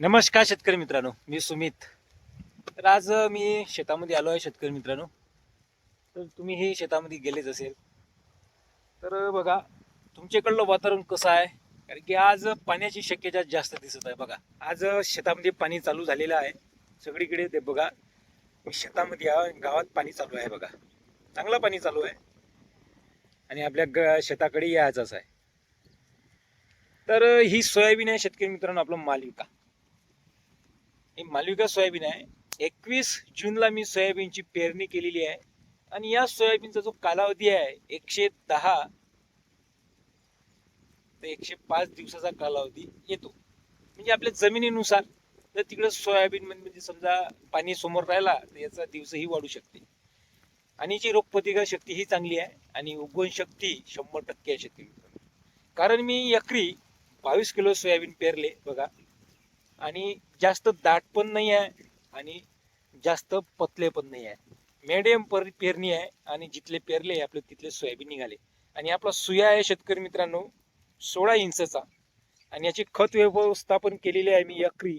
नमस्कार शेतकरी मित्रांनो मी सुमित. तर आज मी शेतामध्ये आलो आहे शेतकरी मित्रांनो. तर तुम्ही हे शेतामध्ये गेलेच असेल. तर बघा तुमच्याकडलं वातावरण कसं आहे? कारण की आज पाण्याची शक्यता जास्त दिसत आहे बघा. आज शेतामध्ये पाणी चालू झालेलं आहे. सगळीकडे ते बघा. शेतामध्ये गावात पाणी चालू आहे बघा. चांगलं पाणी चालू आहे. आणि आपल्या ग शेताकडे यायचंच आहे. तर ही सोयाबीन आहे शेतकरी मित्रांनो आपलं मालविका. हे मालविका सोयाबीन आहे. एकवीस जूनला मी सोयाबीनची पेरणी केलेली आहे. आणि या सोयाबीनचा जो कालावधी आहे एकशे दहा ते एकशे पाच दिवसाचा कालावधी येतो. म्हणजे आपल्या जमिनीनुसार जर तिकडे सोयाबीन म्हणजे समजा पाणी समोर राहिला तर याचा दिवसही वाढू शकते. आणि जी रोगप्रतिकार शक्ती ही चांगली आहे आणि उगवण शक्ती शंभर टक्के आहे शेती कारण मी एकरी बावीस किलो सोयाबीन पेरले बघा. आणि जास्त दाट पण नाही आहे आणि जास्त पतले पण नाही आहे. मेडियम पर पेरणी आहे आणि जिथले पेरले आपले तिथले सोयाबीन निघाले. आणि आपला सुया आहे शेतकरी मित्रांनो सोळा इंचचा. आणि याची खत व्यवस्थापन केलेली आहे मी अकरी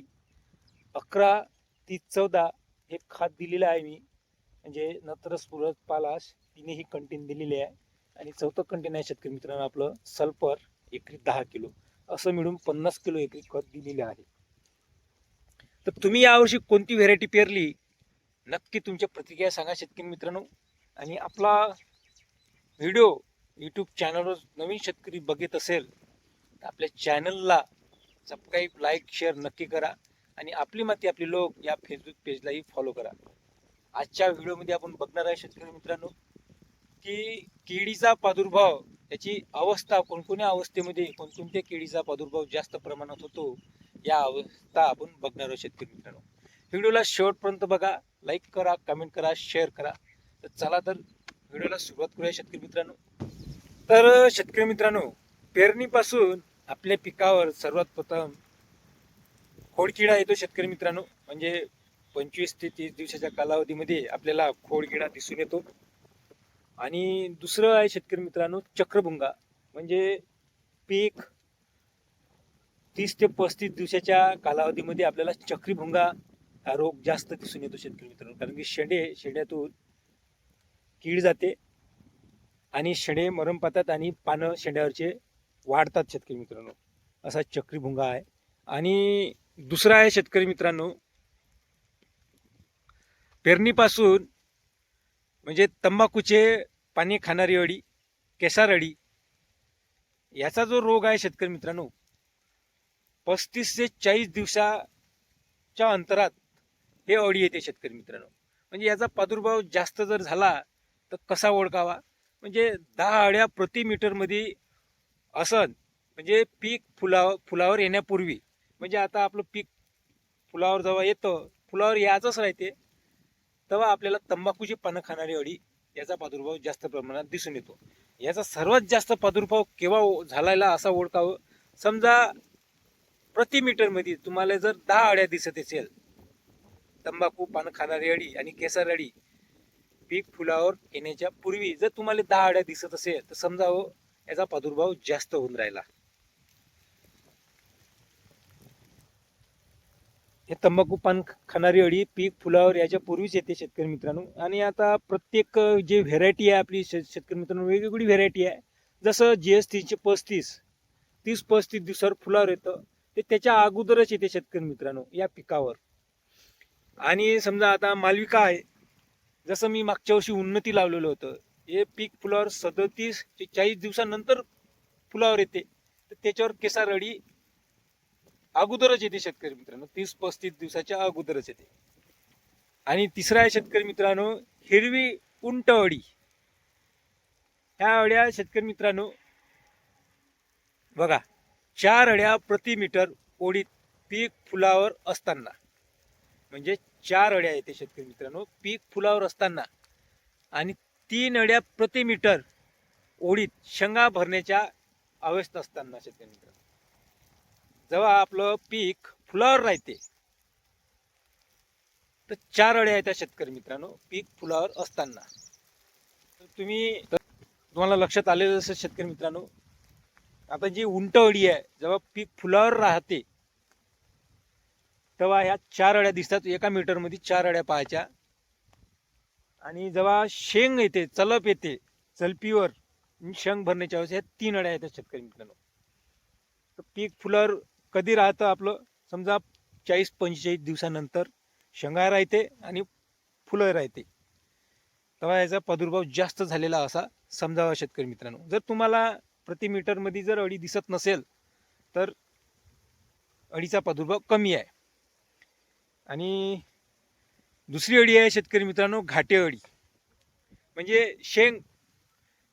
अकरा ती चौदा हे खत दिलेलं आहे मी. म्हणजे नत्रस पुरत पालाश तिनेही कंटेन दिलेले आहे. आणि चौथं कंटेन आहे शेतकरी मित्रांनो आपलं सल्फर एकरी दहा किलो. असं मिळून पन्नास किलो एकरी खत दिलेलं आहे. तर तुम्ही यावर्षी कोणती व्हेरायटी पेरली? नक्की तुमच्या प्रतिक्रिया सांगा शेतकरी मित्रांनो. आणि आपला व्हिडिओ यूट्यूब चॅनलवर नवीन शेतकरी बघत असेल तर आपल्या चॅनलला सबस्क्राईब लाईक शेअर नक्की करा. आणि आपली माती आपली लोक या फेसबुक पेजलाही फॉलो करा. आजच्या व्हिडिओमध्ये आपण बघणार आहे शेतकरी मित्रांनो की केळीचा प्रादुर्भाव त्याची अवस्था कोणकोण्या अवस्थेमध्ये कोणकोणत्या केळीचा प्रादुर्भाव जास्त प्रमाणात होतो या अवस्था आपण बघणार आहोत शेतकरी मित्रांनो. व्हिडिओला शेवटपर्यंत बघा लाईक करा कमेंट करा शेअर करा. तर चला तर व्हिडिओला सुरुवात करूया शेतकरी मित्रांनो. तर शेतकरी मित्रांनो पेरणीपासून आपल्या पिकावर सर्वात प्रथम खोडकिडा येतो शेतकरी मित्रांनो. म्हणजे पंचवीस ते तीस दिवसाच्या कालावधीमध्ये आपल्याला खोडकिडा दिसून येतो. आणि दुसरं आहे शेतकरी मित्रांनो चक्रभुंगा. म्हणजे पीक तीस ते पस्तीस दिवसाच्या कालावधीमध्ये आपल्याला चक्रीभुंगा हा रोग जास्त दिसून येतो शेतकरी मित्रांनो. कारण की शेंडे शेंड्यातून कीड जाते आणि शेंडे मरम पातात आणि पानं शेंड्यावरचे वाढतात शेतकरी मित्रांनो. असा चक्रीभुंगा आहे. आणि दुसरा आहे शेतकरी मित्रांनो पेरणीपासून म्हणजे तंबाखूचे पाणी खाणारी अळी केसार अळी याचा जो रोग आहे शेतकरी मित्रांनो पस्तीस ते चाळीस दिवसाच्या अंतरात हे अळी येते शेतकरी मित्रांनो. म्हणजे याचा प्रादुर्भाव जास्त जर झाला तर कसा ओळखावा? म्हणजे दहा अळ्या प्रति मीटरमध्ये असन म्हणजे पीक फुलावर फुलावर येण्यापूर्वी म्हणजे आता आपलं पीक फुलावर जेव्हा येतं फुलावर यायचंच राहते. तेव्हा आपल्याला तंबाखूची पानं खाणारी अळी याचा प्रादुर्भाव जास्त प्रमाणात दिसून येतो. याचा सर्वात जास्त प्रादुर्भाव केव्हा ओ- असा ओळखावं? समजा प्रति मीटरमध्ये तुम्हाला जर दहा अळ्या दिसत असेल तंबाखू पानं खाणारी अळी आणि केसर अळी पीक फुलावर येण्याच्या पूर्वी जर तुम्हाला दहा अळ्या दिसत असेल तर समजावं याचा प्रादुर्भाव जास्त होऊन राहिला. हे तंबाखू पान खाणारी अळी पीक फुलावर याच्या पूर्वीच येते शेतकरी मित्रांनो. आणि आता प्रत्येक जे व्हेरायटी आहे आपली शेत- शेतकरी मित्रांनो वेगवेगळी व्हेरायटी आहे. जसं जी एस तीनशे पस्तीस तीस पस्तीस दिवसावर फुलावर येतं. ते त्याच्या अगोदरच येते शेतकरी मित्रांनो या पिकावर. आणि समजा आता मालविका आहे. जसं मी मागच्या वर्षी उन्नती लावलेलं होतं. हे पीक फुलावर सदतीस ते चाळीस दिवसानंतर फुलावर येते. तर त्याच्यावर केसार अळी अगोदरच येते शेतकरी मित्रांनो. तीस पस्तीस दिवसाच्या अगोदरच येते. आणि तिसरा आहे शेतकरी मित्रांनो हिरवी उंट अळी ह्या अळ्या शेतकरी मित्रांनो बघा चार अळ्या प्रति मीटर ओढीत पीक फुलावर असताना. म्हणजे चार अड्या येते शेतकरी मित्रांनो पीक फुलावर असताना. आणि तीन अड्या प्रति मीटर ओढीत शेंगा भरण्याच्या अवस्थेत असताना शेतकरी मित्रांनो. जेव्हा आपलं पीक फुलावर राहते तर चार अळ्या त्या शेतकरी मित्रांनो पीक फुलावर असताना. तर तुम्ही तुम्हाला लक्षात आलेलं असेल शेतकरी मित्रांनो आता जी उंट अळी आहे जेव्हा पीक फुलावर राहते तेव्हा ह्या चार अड्या दिसतात एका मीटरमध्ये चार अड्या पाहायच्या. आणि जेव्हा शेंग येते चलप येते चलपीवर शेंग भरण्याच्या वेळेस ह्या तीन अड्या येतात शेतकरी मित्रांनो. तर पीक फुलावर कधी राहतं आपलं? समजा चाळीस पंचेचाळीस दिवसानंतर शेंगा राहते आणि फुलं राहते. तेव्हा याचा प्रादुर्भाव जास्त झालेला असा समजावा शेतकरी मित्रांनो. जर तुम्हाला प्रति मीटरमध्ये जर अळी दिसत नसेल तर अळीचा प्रादुर्भाव कमी आहे. आणि दुसरी अळी आहे शेतकरी मित्रांनो घाटे अळी. म्हणजे शेंग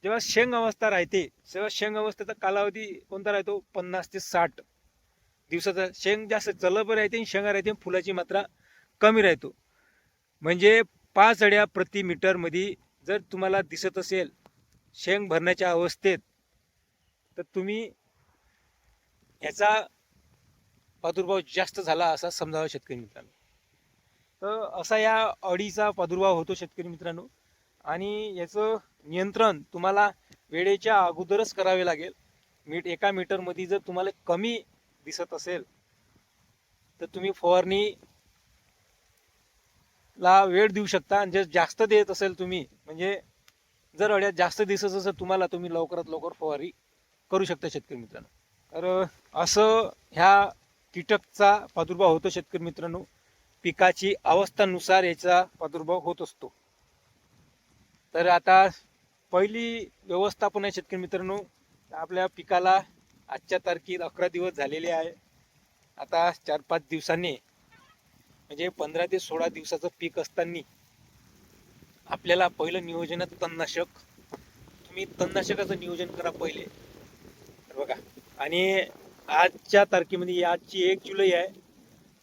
जेव्हा शेंग अवस्था राहते तेव्हा शेंग अवस्थेचा कालावधी कोणता राहतो? पन्नास ते साठ. दिवसाचा शेंग जास्त चलप राहते आणि शेंगा राहते फुलाची मात्रा कमी राहतो. म्हणजे पाच अड्या प्रति मीटरमध्ये जर तुम्हाला दिसत असेल शेंग भरण्याच्या अवस्थेत तर तुम्ही ह्याचा प्रादुर्भाव जास्त झाला असा समजावा शेतकरी मित्रांनो. तर असा या अडीचा प्रादुर्भाव होतो शेतकरी मित्रांनो. आणि याचं नियंत्रण तुम्हाला वेळेच्या अगोदरच करावे लागेल. मीट एका मीटरमध्ये जर तुम्हाला कमी दिसत असेल तर तुम्ही फवारणी ला वेळ देऊ शकता. आणि जर जास्त देत असेल तुम्ही म्हणजे जर अड्यात जास्त दिसत असेल तुम्हाला तुम्ही लवकरात लवकर फवारणी करू शकता शेतकरी मित्रांनो. तर असं ह्या कीटकचा प्रादुर्भाव होतो शेतकरी मित्रांनो. पिकाची अवस्थानुसार याचा प्रादुर्भाव होत असतो. तर आता पहिली व्यवस्थापन आहे शेतकरी मित्रांनो. आपल्या पिकाला आजच्या तारखेत अकरा दिवस झालेले आहे. आता चार पाच दिवसांनी म्हणजे पंधरा ते सोळा दिवसाचं पीक असताना आपल्याला पहिलं नियोजन तणनाशक. तुम्ही तणनाशकाचं नियोजन करा पहिले. तर बघा आणि आजच्या तारखेमध्ये आजची एक जुलै आहे.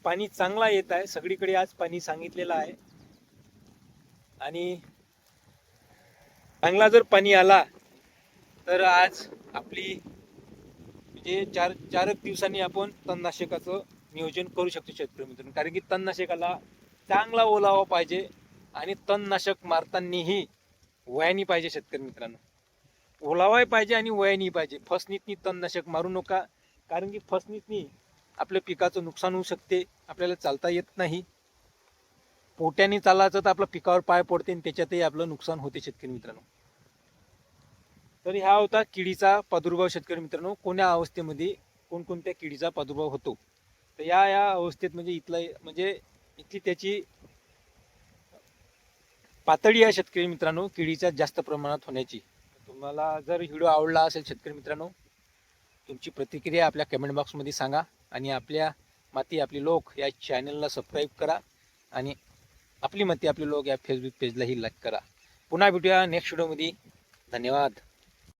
पाणी चांगला येत आहे. सगळीकडे आज पाणी सांगितलेलं आहे. आणि चांगला जर पाणी आला तर आज आपली म्हणजे चार चार एक दिवसांनी आपण तणनाशकाचं नियोजन करू शकतो शेतकरी मित्रांनो. कारण की तणनाशकाला चांगला ओलावा पाहिजे आणि तणनाशक मारतानाही वयानी पाहिजे शेतकरी मित्रांनो. ओलावाही पाहिजे आणि वयानी पाहिजे. फसनीतनी तणनाशक मारू नका. कारण की फसनीतनी आपल्या पिकाचं नुकसान होऊ शकते. आपल्याला चालता येत नाही. पोट्याने चालायचं तर आपल्या पिकावर पाय पडते आणि त्याच्यातही आपलं नुकसान होते शेतकरी मित्रांनो. तर ह्या होता किडीचा प्रादुर्भाव शेतकरी मित्रांनो. कोण्या अवस्थेमध्ये कोणकोणत्या किडीचा प्रादुर्भाव होतो? तर या या अवस्थेत म्हणजे इथला म्हणजे इथली त्याची पातळी आहे शेतकरी मित्रांनो किडीच्या जास्त प्रमाणात होण्याची. तुम्हाला जर व्हिडिओ आवडला असेल शेतकरी मित्रांनो तुमची प्रतिक्रिया आपल्या कमेंट बॉक्समध्ये सांगा आणि आपल्या माती आपली लोक या चॅनलला सबस्क्राईब करा आणि आपली माती आपले लोक या फेसबुक पेजलाही लाईक करा. पुन्हा भेटूया नेक्स्ट व्हिडिओमध्ये धन्यवाद.